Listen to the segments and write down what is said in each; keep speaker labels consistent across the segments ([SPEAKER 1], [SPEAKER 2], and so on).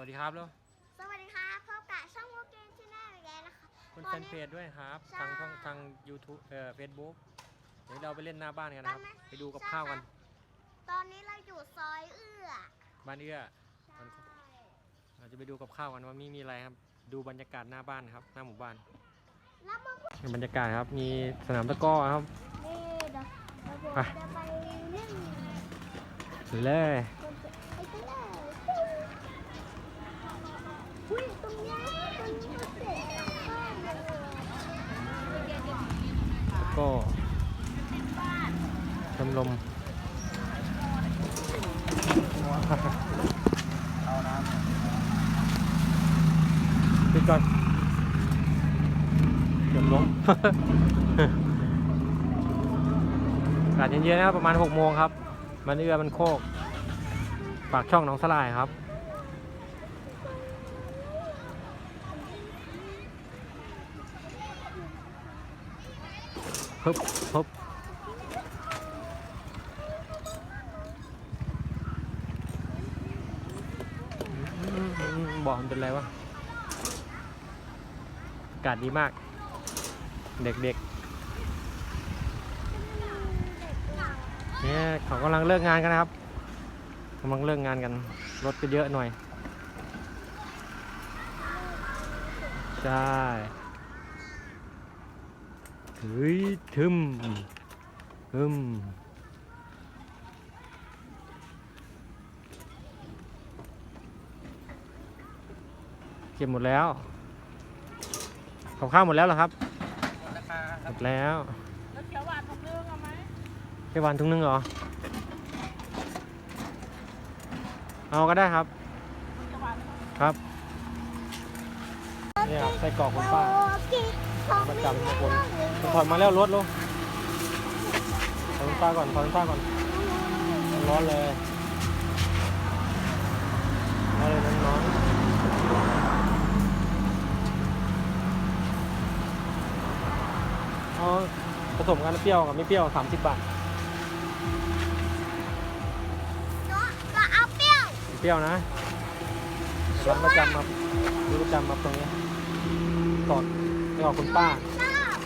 [SPEAKER 1] วัสดีครับแล้ว
[SPEAKER 2] สวัสดีครับพบกับช่องโมเกนชแนลอีกแล้วนะคะ
[SPEAKER 1] คุณ
[SPEAKER 2] ต
[SPEAKER 1] แฟ
[SPEAKER 2] อน
[SPEAKER 1] น
[SPEAKER 2] นี้
[SPEAKER 1] เพจด้วยครับ
[SPEAKER 2] ใช่
[SPEAKER 1] ทางช่องทาง YouTube เอ่อ Facebook เดี๋ยวเราไปเล่นหน้าบ้านกันนะครับ
[SPEAKER 2] ตอนนี้
[SPEAKER 1] ไปดูกับข้าวกัน
[SPEAKER 2] ตอนนี้เราอยู่ซอยเอื้อ
[SPEAKER 1] บ้านเอื้อ
[SPEAKER 2] ใช่
[SPEAKER 1] เราจะไปดูกับข้าวกันว่ามีมีอะไรครับ ดูบรรยากาศหน้าบ้านครับ หน้าหมู่บ้าน
[SPEAKER 2] แล้วมึง
[SPEAKER 1] บรรยากาศครับ มีสนามตะกร้อครับ
[SPEAKER 2] นี่เดี๋ยวเราจะ
[SPEAKER 1] ไป
[SPEAKER 2] จะไปเล่น
[SPEAKER 1] เลย
[SPEAKER 2] คนจะไปกันเลยอุ้ยตรงเนี้ยตรงนี้เขาเจ๋งมากเลย
[SPEAKER 1] ก็ชมรมปิดก่อนเกือบล้มอากาศเย็นๆนะครับประมาณ6โมงครับ มันเอื้อมันโคก ปากช่องหนองสลายครับ บฮึบอืมอืมอืมบอกมันเป็นไรวะอากาศดีมาก เด็กๆเนี่ยเขากำลังเลิกงานกันนะครับกำลังเลิกงานกัน รถก็เยอะหน่อย ใช่ เฮ้ยทึมทึมเก็บหมดแล้วกับข้าวหมดแล้วเหรอครับ หมดแล้ว
[SPEAKER 3] แล้วเขียวหวานของเรื่องเอาไหม
[SPEAKER 1] แค่วันทุงนึงเหรอ เอาก็ได้ครับ
[SPEAKER 3] เขียวหวาน
[SPEAKER 1] ครับ เนี่ยครับไส้กรอกคุณป้า
[SPEAKER 2] โอเค ของ
[SPEAKER 1] ประ
[SPEAKER 2] มี
[SPEAKER 1] จำทุกคนถอดมาแล้วรถลูกถอดคุณป้าก่อนถอดคุณป้าก่อน ร้อนเลยร้อนเลยน้อนๆเอาผสมกันเปรี้ยวกับไม่เปรี้ยวสามสิบบาท
[SPEAKER 2] เนาะก็เอาเปรี้ยว
[SPEAKER 1] เปรี้ยวนะร้านประจำมาดูประจำมาตรงนี้กอด ไปออกคุณป้า
[SPEAKER 2] ชอบ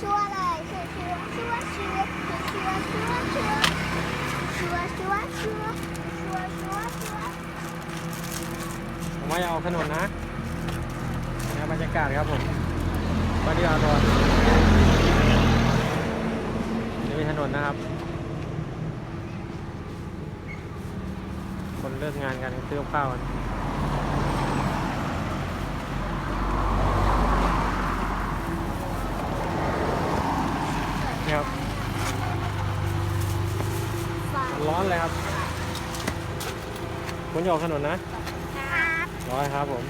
[SPEAKER 2] ชัวร์เลยชัวร์ชัวร์ชัวร์ชัวร์ชัวร์ชัวร์ชัวร์ชัวร์ชัวร์ชัวร์ชัวร์ชัวร์
[SPEAKER 1] ผมว่าอย่าเอาถนนนะนี่บรรยากาศครับผมบ้านที่อาทรนี่เป็นถนนนะครับ คนเลิกงานกันซื้อข้าวกันครับ ร้อนเลยครับ คุณอย่าออกถนนนะ
[SPEAKER 2] ครับ
[SPEAKER 1] ร้อนครับผม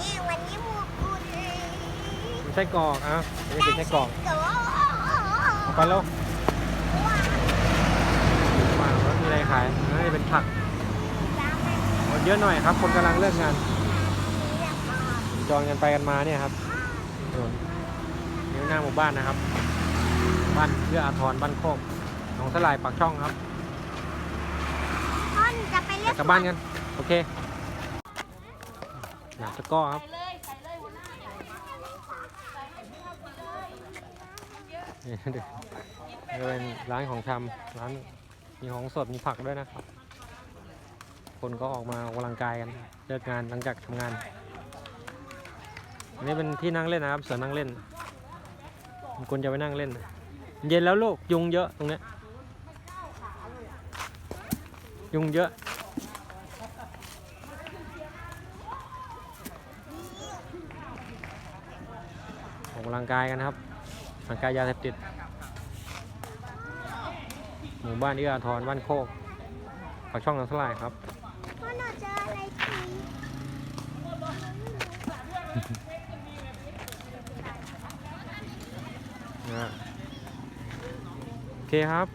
[SPEAKER 2] นี่วันนี้หมูกูดี
[SPEAKER 1] มีไส้กรอกอะไม่ได้กินไส้กรอก
[SPEAKER 2] แต่ว่า
[SPEAKER 1] เอาไปแล้วมาแล้วมีอะไรขายน่าจะเป็นผักคนเยอะหน่อยครับ คนกำลังเลิกงานจองกันไปกันมาเนี่ยครับถนนนี่หน้าหมู่บ้านนะครับ บ้านเพื่ออาทรบ้านโคกหนองสลายปากช่องครับ
[SPEAKER 2] ท่อนจะไปเรียก
[SPEAKER 1] กลับบ้านกันโอ เคหนักตะก้อครับ
[SPEAKER 3] ใส่เลยใส่เลยหัวหน้าเนี่ย
[SPEAKER 1] นี่ดูนี่เป็นร้านของชำร้านมีของสดมีผักด้วยนะครับ คนก็ออกมาออกกำลังกายกันเลิกงานหลังจากทำงาน อันนี้เป็นที่นั่งเล่นนะครับสวนนั่งเล่นคนจะไปนั่งเล่น เย็นแล้วลูกยุงเยอะตรงนี้ยุงเยอะ กกำลังกายกันนะครับร่างกายยาเสพติด หมู่บ้านเอื้ออาทรบ้านโคกปากช่องน้ำสลายครับ
[SPEAKER 2] พ่อหนูเจออะไรที
[SPEAKER 1] นะฮะโอเคครับ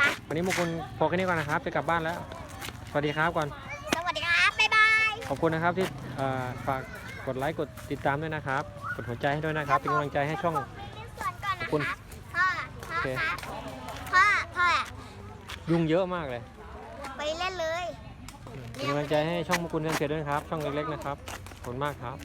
[SPEAKER 2] มา
[SPEAKER 1] วันนี้มุกคนพอแค่นี้ก่อนนะครับ จะกลับบ้านแล้ว สวัสดีครับก่อน
[SPEAKER 2] สวัสดีครับ บ๊ายบาย
[SPEAKER 1] ขอบคุณนะครับที่เอ่อฝากกดไลค์กดติดตามด้วยนะครับ กดหัวใจให้ด้วยนะครับ เป็นกำลังใจให้ช่อง
[SPEAKER 2] มไปเล่นสวนก่อน
[SPEAKER 1] ขอบ
[SPEAKER 2] นะ
[SPEAKER 1] คุณ
[SPEAKER 2] พ่อพ่อ
[SPEAKER 1] โอเค
[SPEAKER 2] รับพ่อพ่อ
[SPEAKER 1] ยุ่งเยอะมากเลย
[SPEAKER 2] ไปเล่นเลย
[SPEAKER 1] เป็นกำลังใจให้ช่องมุกุลเรียนเสร็จด้วยนะครับ ช่องเล็กๆนะครับ ขอบคุณมากครับ